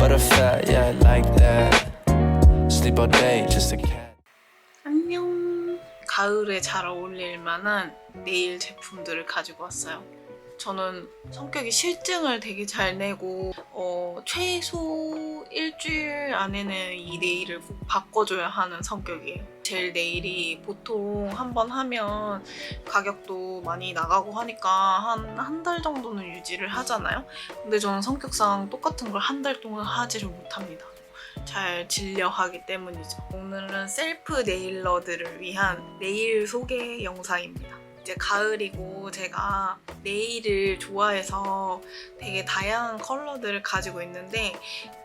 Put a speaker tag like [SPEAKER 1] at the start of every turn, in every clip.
[SPEAKER 1] but a fat, yeah, like that. Sleep all day, just a cat.
[SPEAKER 2] 안녕. 가을에 잘 어울릴 만한 네일 제품들을 가지고 왔어요. 저는 성격이 실증을 되게 잘 내고 어, 최소 일주일 안에는 이 네일을 꼭 바꿔줘야 하는 성격이에요. 젤 네일이 보통 한 번 하면 가격도 많이 나가고 하니까 한 한 달 정도는 유지를 하잖아요. 근데 저는 성격상 똑같은 걸 한 달 동안 하지를 못합니다. 잘 진려하기 때문이죠. 오늘은 셀프 네일러들을 위한 네일 소개 영상입니다. 이제 가을이고 제가 네일을 좋아해서 되게 다양한 컬러들을 가지고 있는데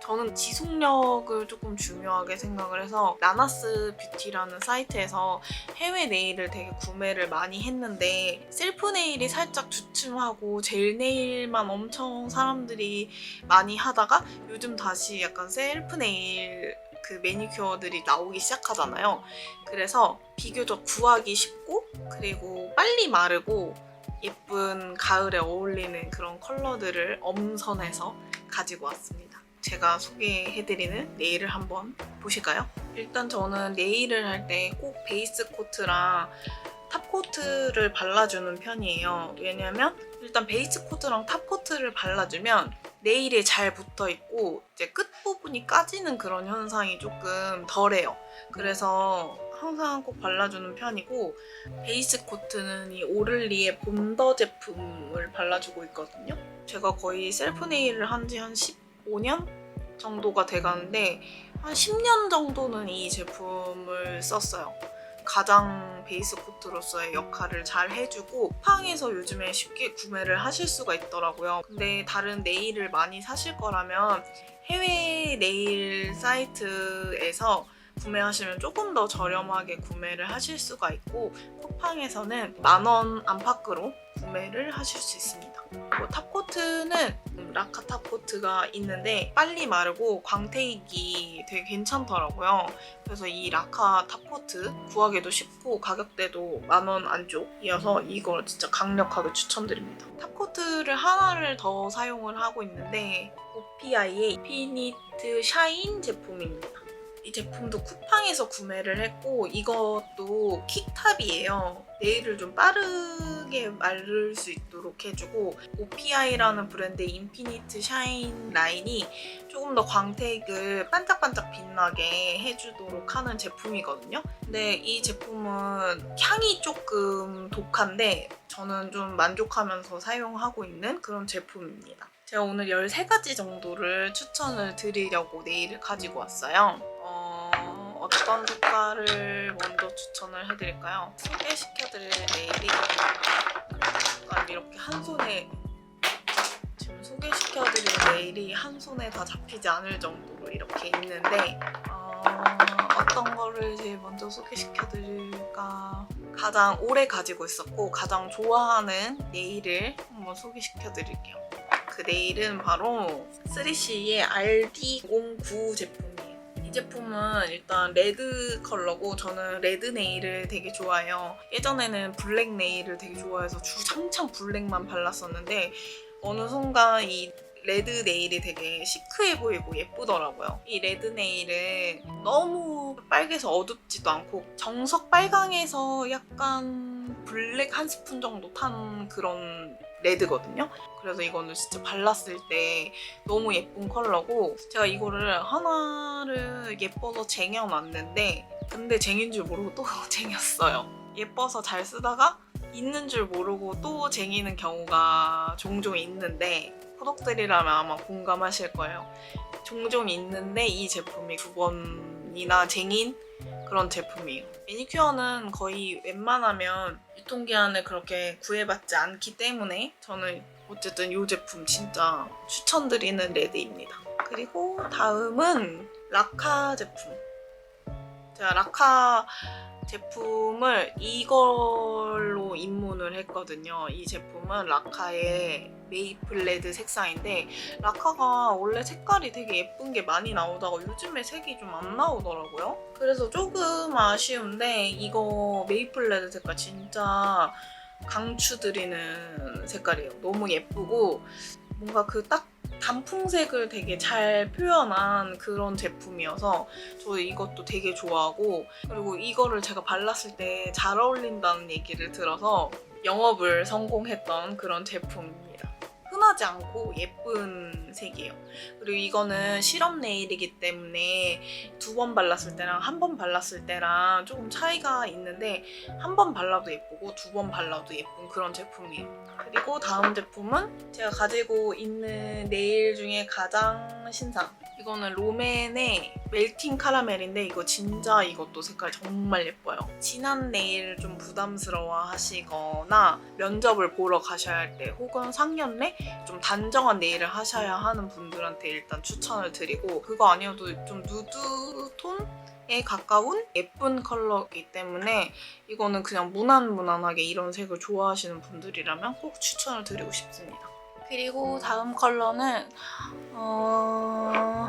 [SPEAKER 2] 저는 지속력을 조금 중요하게 생각을 해서 나나스 뷰티라는 사이트에서 해외 네일을 되게 구매를 많이 했는데 셀프 네일이 살짝 주춤하고 젤 네일만 엄청 사람들이 많이 하다가 요즘 다시 약간 셀프 네일 그 매니큐어들이 나오기 시작하잖아요. 그래서 비교적 구하기 쉽고 그리고 빨리 마르고 예쁜 가을에 어울리는 그런 컬러들을 엄선해서 가지고 왔습니다. 제가 소개해드리는 네일을 한번 보실까요? 일단 저는 네일을 할 때 꼭 베이스 코트랑 탑 코트를 발라주는 편이에요. 왜냐면 일단 베이스 코트랑 탑 코트를 발라주면 네일에 잘 붙어 있고 이제 끝 부분이 까지는 그런 현상이 조금 덜해요. 그래서 항상 꼭 발라주는 편이고 베이스 코트는 이 오를리의 본더 제품을 발라주고 있거든요. 제가 거의 셀프 네일을 한 지 한 15년 정도가 돼가는데 한 10년 정도는 이 제품을 썼어요. 가장 베이스 코트로서의 역할을 잘 해주고 쿠팡에서 요즘에 쉽게 구매를 하실 수가 있더라고요. 근데 다른 네일을 많이 사실 거라면 해외 네일 사이트에서 구매하시면 조금 더 저렴하게 구매를 하실 수가 있고 쿠팡에서는 만 원 안팎으로 구매를 하실 수 있습니다. 탑코트는 라카 탑코트가 있는데 빨리 마르고 광택이 되게 괜찮더라고요. 그래서 이 라카 탑코트 구하기도 쉽고 가격대도 만 원 안쪽이어서 이걸 진짜 강력하게 추천드립니다. 탑코트를 하나를 더 사용을 하고 있는데 OPI의 인피니트 샤인 제품입니다. 이 제품도 쿠팡에서 구매를 했고 이것도 킥탑이에요. 네일을 좀 빠르게 마를 수 있도록 해주고 OPI라는 브랜드의 인피니트 샤인 라인이 조금 더 광택을 반짝반짝 빛나게 해주도록 하는 제품이거든요. 근데 이 제품은 향이 조금 독한데 저는 좀 만족하면서 사용하고 있는 그런 제품입니다. 제가 오늘 13가지 정도를 추천을 드리려고 네일을 가지고 왔어요. 어, 어떤 색깔을 먼저 추천을 해드릴까요? 소개시켜드릴 네일이 이렇게 한 손에 지금 소개시켜드릴 네일이 한 손에 다 잡히지 않을 정도로 이렇게 있는데 어, 어떤 거를 제일 먼저 소개시켜드릴까 가장 오래 가지고 있었고 가장 좋아하는 네일을 한번 소개시켜드릴게요. 그 네일은 바로 3CE의 RD09 제품이에요. 이 제품은 일단 레드 컬러고 저는 레드 네일을 되게 좋아해요. 예전에는 블랙 네일을 되게 좋아해서 주창창 블랙만 발랐었는데 어느 순간 이 레드 네일이 되게 시크해 보이고 예쁘더라고요. 이 레드 네일은 너무 빨개서 어둡지도 않고 정석 빨강에서 약간 블랙 한 스푼 정도 탄 그런 레드거든요. 그래서 이거는 진짜 발랐을 때 너무 예쁜 컬러고 제가 이거를 하나를 예뻐서 쟁여놨는데 근데 쟁인 줄 모르고 또 쟁였어요. 예뻐서 잘 쓰다가 있는 줄 모르고 또 쟁이는 경우가 종종 있는데 구독들이라면 아마 공감하실 거예요. 종종 있는데 이 제품이 두 번이나 쟁인 그런 제품이에요. 매니큐어는 거의 웬만하면 유통기한을 그렇게 구애받지 않기 때문에 저는 어쨌든 이 제품 진짜 추천드리는 레드입니다. 그리고 다음은 라카 제품. 제가 라카 제품을 이걸로 입문을 했거든요. 이 제품은 라카의 메이플 레드 색상인데 라카가 원래 색깔이 되게 예쁜 게 많이 나오다가 요즘에 색이 좀 안 나오더라고요. 그래서 조금 아쉬운데 이거 메이플 레드 색깔 진짜 강추드리는 색깔이에요. 너무 예쁘고 뭔가 그 딱 단풍색을 되게 잘 표현한 그런 제품이어서 저 이것도 되게 좋아하고 그리고 이거를 제가 발랐을 때 잘 어울린다는 얘기를 들어서 영업을 성공했던 그런 제품입니다. 흔하지 않고 예쁜 색이에요. 그리고 이거는 실험 네일이기 때문에 두 번 발랐을 때랑 한 번 발랐을 때랑 조금 차이가 있는데 한 번 발라도 예쁘고 두 번 발라도 예쁜 그런 제품이에요. 그리고 다음 제품은 제가 가지고 있는 네일 중에 가장 신상. 이거는 롬앤의 멜팅 카라멜인데 이거 진짜 이것도 색깔 정말 예뻐요. 진한 네일 좀 부담스러워 하시거나 면접을 보러 가셔야 할 때 혹은 상견례 좀 단정한 네일을 하셔야 하는 분들한테 일단 추천을 드리고 그거 아니어도 좀 누드 톤 에 가까운 예쁜 컬러이기 때문에 이거는 그냥 무난무난하게 이런 색을 좋아하시는 분들이라면 꼭 추천을 드리고 싶습니다. 그리고 다음 컬러는 어...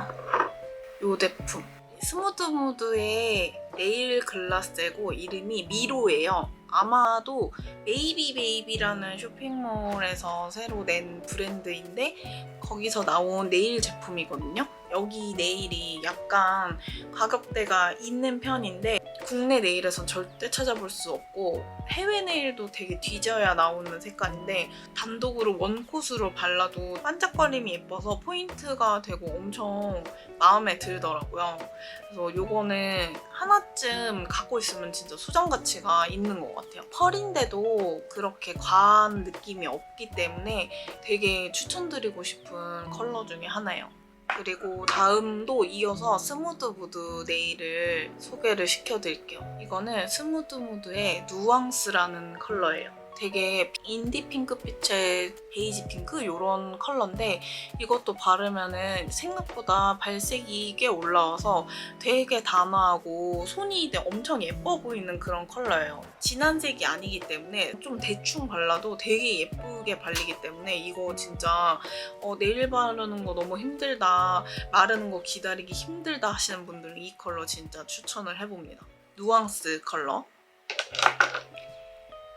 [SPEAKER 2] 요 제품 스무드 무드의 네일 글라스고 이름이 미로예요. 아마도 베이비 베이비라는 쇼핑몰에서 새로 낸 브랜드인데 거기서 나온 네일 제품이거든요. 여기 네일이 약간 가격대가 있는 편인데 국내 네일에선 절대 찾아볼 수 없고 해외 네일도 되게 뒤져야 나오는 색깔인데 단독으로 원콧으로 발라도 반짝거림이 예뻐서 포인트가 되고 엄청 마음에 들더라고요. 그래서 요거는 하나쯤 갖고 있으면 진짜 수정 가치가 있는 것 같아요. 펄인데도 그렇게 과한 느낌이 없기 때문에 되게 추천드리고 싶은 컬러 중에 하나예요. 그리고 다음도 이어서 스무드무드 네일을 소개를 시켜드릴게요. 이거는 스무드무드의 누앙스라는 컬러예요. 되게 인디 핑크빛의 베이지 핑크 이런 컬러인데 이것도 바르면은 생각보다 발색이 꽤 올라와서 되게 단아하고 손이 엄청 예뻐 보이는 그런 컬러예요. 진한 색이 아니기 때문에 좀 대충 발라도 되게 예쁘게 발리기 때문에 이거 진짜 어, 네일 바르는 거 너무 힘들다 마르는 거 기다리기 힘들다 하시는 분들은 이 컬러 진짜 추천을 해봅니다. 누앙스 컬러.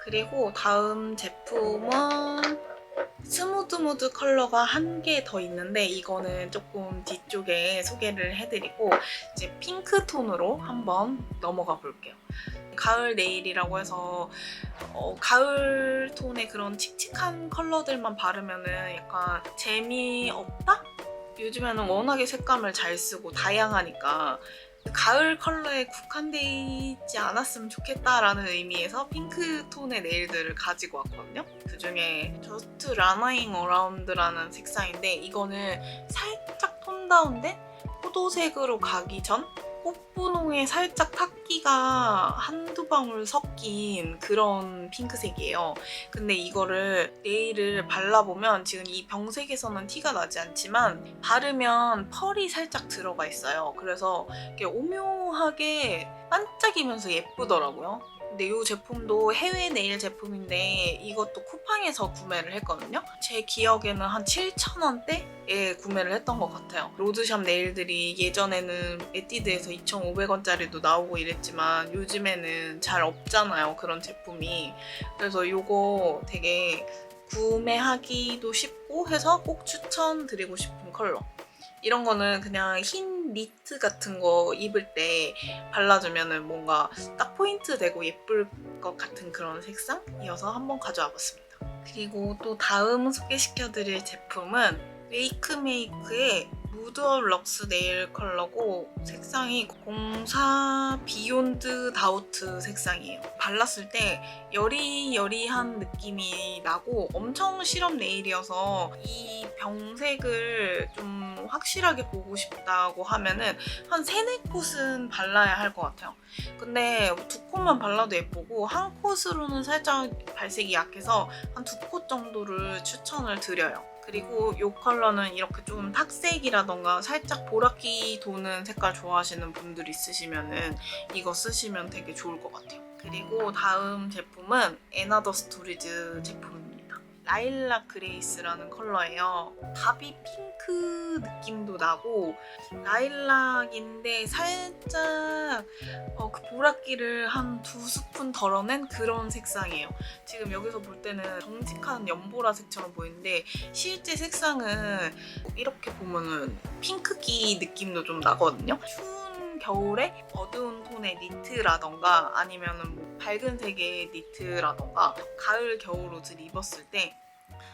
[SPEAKER 2] 그리고 다음 제품은 스무드무드 컬러가 한 개 더 있는데 이거는 조금 뒤쪽에 소개를 해드리고 이제 핑크 톤으로 한번 넘어가 볼게요. 가을 네일이라고 해서 어, 가을 톤의 그런 칙칙한 컬러들만 바르면은 약간 재미없다? 요즘에는 워낙에 색감을 잘 쓰고 다양하니까 가을 컬러에 국한돼 있지 않았으면 좋겠다라는 의미에서 핑크 톤의 네일들을 가지고 왔거든요. 그 중에 저스트 라나잉 어라운드라는 색상인데 이거는 살짝 톤 다운된 포도색으로 가기 전 꽃분홍에 살짝 탁기가 한두 방울 섞인 그런 핑크색이에요. 근데 이거를 네일을 발라보면 지금 이 병색에서는 티가 나지 않지만 바르면 펄이 살짝 들어가 있어요. 그래서 이렇게 오묘하게 반짝이면서 예쁘더라고요. 근데 이 제품도 해외 네일 제품인데 이것도 쿠팡에서 구매를 했거든요. 제 기억에는 한 7,000원대에 구매를 했던 것 같아요. 로드샵 네일들이 예전에는 에뛰드에서 2,500원짜리도 나오고 이랬지만 요즘에는 잘 없잖아요. 그런 제품이. 그래서 이거 되게 구매하기도 쉽고 해서 꼭 추천드리고 싶은 컬러. 이런 거는 그냥 흰 니트 같은 거 입을 때 발라주면은 뭔가 딱 포인트 되고 예쁠 것 같은 그런 색상이어서 한번 가져와 봤습니다. 그리고 또 다음 소개시켜드릴 제품은 웨이크메이크의 무드업 럭스 네일 컬러고 색상이 04 비욘드 다우트 색상이에요. 발랐을 때 여리여리한 느낌이 나고 엄청 실험 네일이어서 이 병색을 좀 확실하게 보고 싶다고 하면은 한 세네 콧은 발라야 할 것 같아요. 근데 두 콧만 발라도 예쁘고 한 콧으로는 살짝 발색이 약해서 한 두 콧 정도를 추천을 드려요. 그리고 이 컬러는 이렇게 좀 탁색이라던가 살짝 보라기 도는 색깔 좋아하시는 분들 있으시면은 이거 쓰시면 되게 좋을 것 같아요. 그리고 다음 제품은 에나더 스토리즈 제품입니다. 라일락 그레이스라는 컬러예요. 바비 핑크 느낌도 나고 라일락인데 살짝 어, 그 보랏기를 한 두 스푼 덜어낸 그런 색상이에요. 지금 여기서 볼 때는 정직한 연보라색처럼 보이는데 실제 색상은 이렇게 보면은 핑크기 느낌도 좀 나거든요. 겨울에 어두운 톤의 니트라던가 아니면은 뭐 밝은 색의 니트라던가 가을 겨울 옷을 입었을 때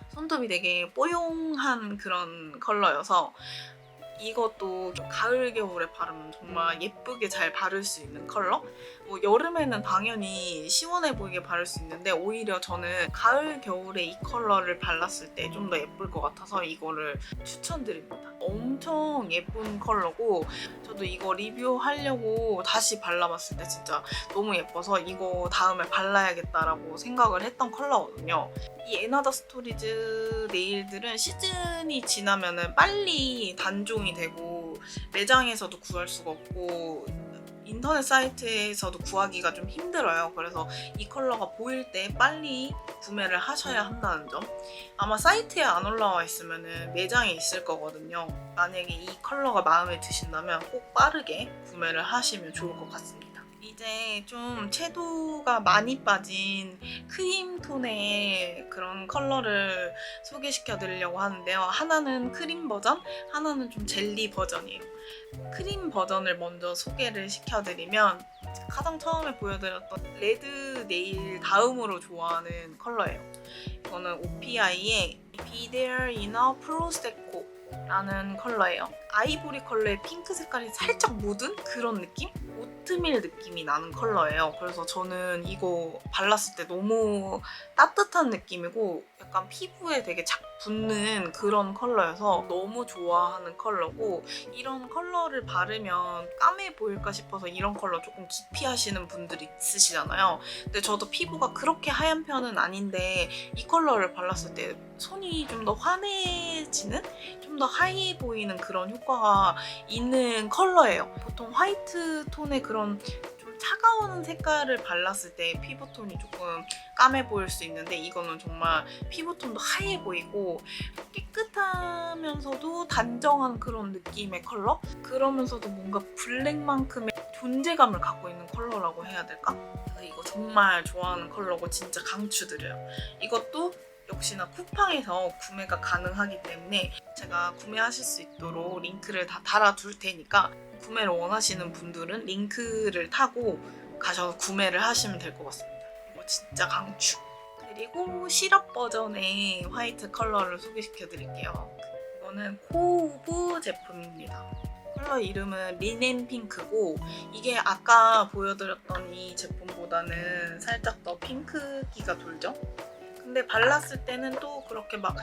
[SPEAKER 2] 손톱이 되게 뽀용한 그런 컬러여서 이것도 가을 겨울에 바르면 정말 예쁘게 잘 바를 수 있는 컬러? 뭐 여름에는 당연히 시원해 보이게 바를 수 있는데 오히려 저는 가을 겨울에 이 컬러를 발랐을 때 좀 더 예쁠 것 같아서 이거를 추천드립니다. 엄청 예쁜 컬러고 저도 이거 리뷰하려고 다시 발라봤을 때 진짜 너무 예뻐서 이거 다음에 발라야겠다라고 생각을 했던 컬러거든요. 이 에나더 스토리즈 네일들은 시즌이 지나면은 빨리 단종이 되고 매장에서도 구할 수가 없고 인터넷 사이트에서도 구하기가 좀 힘들어요. 그래서 이 컬러가 보일 때 빨리 구매를 하셔야 한다는 점. 아마 사이트에 안 올라와 있으면 매장에 있을 거거든요. 만약에 이 컬러가 마음에 드신다면 꼭 빠르게 구매를 하시면 좋을 것 같습니다. 이제 좀 채도가 많이 빠진 크림 톤의 그런 컬러를 소개시켜 드리려고 하는데요. 하나는 크림 버전, 하나는 좀 젤리 버전이에요. 크림 버전을 먼저 소개를 시켜드리면 가장 처음에 보여드렸던 레드 네일 다음으로 좋아하는 컬러예요. 이거는 OPI의 Be There in a Prosecco 라는 컬러예요. 아이보리 컬러의 핑크 색깔이 살짝 묻은 그런 느낌? 오트밀 느낌이 나는 컬러예요. 그래서 저는 이거 발랐을 때 너무 따뜻한 느낌이고 약간 피부에 되게 착 붙는 그런 컬러여서 너무 좋아하는 컬러고 이런 컬러를 바르면 까매 보일까 싶어서 이런 컬러 조금 기피 하시는 분들이 있으시잖아요. 근데 저도 피부가 그렇게 하얀 편은 아닌데 이 컬러를 발랐을 때 손이 좀 더 환해지는? 좀 더 하얘 보이는 그런 효과가 있는 컬러예요. 보통 화이트 톤의 그런 좀 차가운 색깔을 발랐을 때 피부톤이 조금 까매 보일 수 있는데 이거는 정말 피부톤도 하얘 보이고 깨끗하면서도 단정한 그런 느낌의 컬러? 그러면서도 뭔가 블랙만큼의 존재감을 갖고 있는 컬러라고 해야 될까? 이거 정말 좋아하는 컬러고 진짜 강추드려요. 이것도 역시나 쿠팡에서 구매가 가능하기 때문에 제가 구매하실 수 있도록 링크를 다 달아둘 테니까 구매를 원하시는 분들은 링크를 타고 가셔서 구매를 하시면 될 것 같습니다. 이거 진짜 강추. 그리고 시럽 버전의 화이트 컬러를 소개시켜 드릴게요. 이거는 코우브 제품입니다. 컬러 이름은 리넨 핑크고 이게 아까 보여드렸던 이 제품보다는 살짝 더 핑크기가 돌죠? 근데 발랐을 때는 또 그렇게 막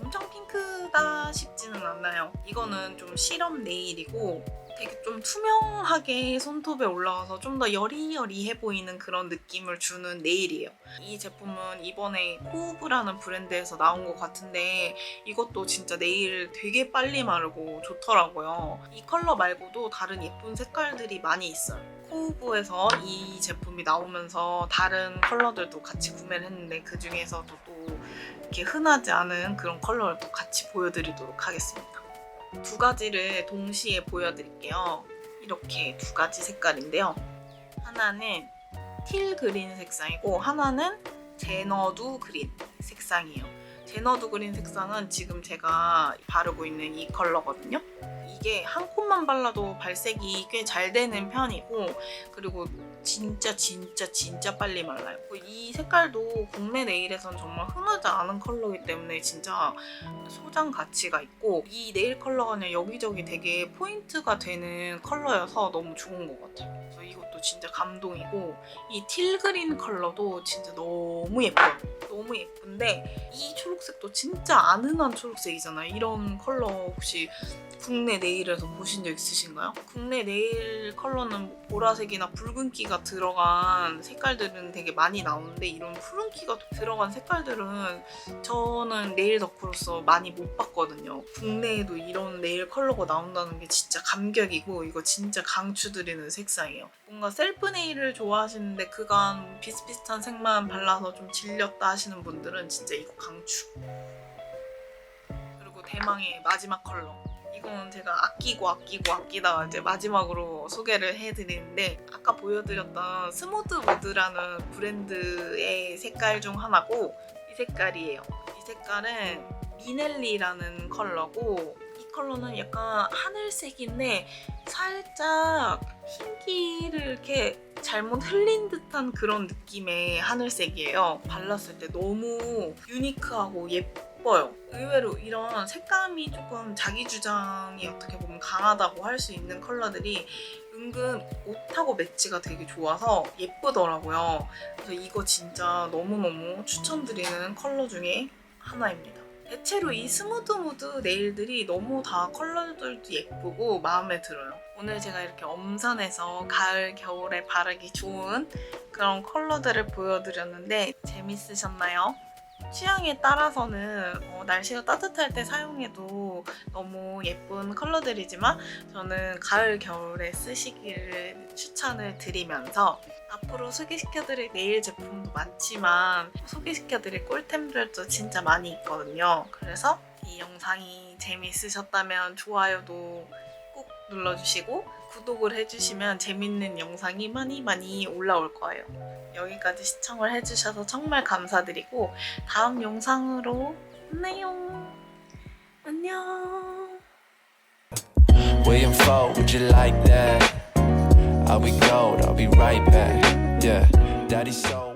[SPEAKER 2] 엄청 핑크다 싶지는 않아요. 이거는 좀 실험 네일이고 되게 좀 투명하게 손톱에 올라와서 좀 더 여리여리해 보이는 그런 느낌을 주는 네일이에요. 이 제품은 이번에 코우브라는 브랜드에서 나온 것 같은데 이것도 진짜 네일 되게 빨리 마르고 좋더라고요. 이 컬러 말고도 다른 예쁜 색깔들이 많이 있어요. 코우브에서 이 제품이 나오면서 다른 컬러들도 같이 구매를 했는데 그 중에서도 또 이렇게 흔하지 않은 그런 컬러를 또 같이 보여드리도록 하겠습니다. 두 가지를 동시에 보여드릴게요. 이렇게 두 가지 색깔인데요. 하나는 틸 그린 색상이고 하나는 제너두 그린 색상이에요. 제너두 그린 색상은 지금 제가 바르고 있는 이 컬러거든요. 이게 한 콧만 발라도 발색이 꽤 잘 되는 편이고 그리고 진짜 진짜 진짜 빨리 말라요. 이 색깔도 국내 네일에선 정말 흔하지 않은 컬러이기 때문에 진짜 소장 가치가 있고 이 네일 컬러가 그냥 여기저기 되게 포인트가 되는 컬러여서 너무 좋은 것 같아요. 그래서 이것도 진짜 감동이고 이 틸그린 컬러도 진짜 너무 예뻐요. 너무 예쁜데 이 초록색도 진짜 아는한 초록색이잖아요. 이런 컬러 혹시 국내 네일에서 보신 적 있으신가요? 국내 네일 컬러는 보라색이나 붉은기가 들어간 색깔들은 되게 많이 나오는데 이런 푸른기가 들어간 색깔들은 저는 네일 덕후로서 많이 못 봤거든요. 국내에도 이런 네일 컬러가 나온다는 게 진짜 감격이고 이거 진짜 강추드리는 색상이에요. 뭔가 셀프 네일을 좋아하시는데 그간 비슷비슷한 색만 발라서 좀 질렸다 하시는 분들은 진짜 이거 강추. 그리고 대망의 마지막 컬러. 이건 제가 아끼고 아끼고 아끼다가 이제 마지막으로 소개를 해드리는데 아까 보여드렸던 스무드 무드라는 브랜드의 색깔 중 하나고 이 색깔이에요. 이 색깔은 미넬리라는 컬러고 이 컬러는 약간 하늘색인데 살짝 흰기를 이렇게 잘못 흘린 듯한 그런 느낌의 하늘색이에요. 발랐을 때 너무 유니크하고 예 뻐요. 의외로 이런 색감이 조금 자기 주장이 어떻게 보면 강하다고 할 수 있는 컬러들이 은근 옷하고 매치가 되게 좋아서 예쁘더라고요. 그래서 이거 진짜 너무너무 추천드리는 컬러 중에 하나입니다. 대체로 이 스무드 무드 네일들이 너무 다 컬러들도 예쁘고 마음에 들어요. 오늘 제가 이렇게 엄선해서 가을, 겨울에 바르기 좋은 그런 컬러들을 보여드렸는데 재밌으셨나요? 취향에 따라서는 어, 날씨가 따뜻할 때 사용해도 너무 예쁜 컬러들이지만 저는 가을, 겨울에 쓰시기를 추천을 드리면서 앞으로 소개시켜드릴 네일 제품도 많지만 소개시켜드릴 꿀템들도 진짜 많이 있거든요. 그래서 이 영상이 재미있으셨다면 좋아요도 꼭 눌러주시고 구독을 해주시면 재밌는 영상이 많이 많이 올라올 거예요. 여기까지 시청을 해주셔서 정말 감사드리고 다음 영상으로 만나요. 안녕.
[SPEAKER 1] William Foe, would you like that? I'll be gold, I'll be right back. Yeah, Daddy's so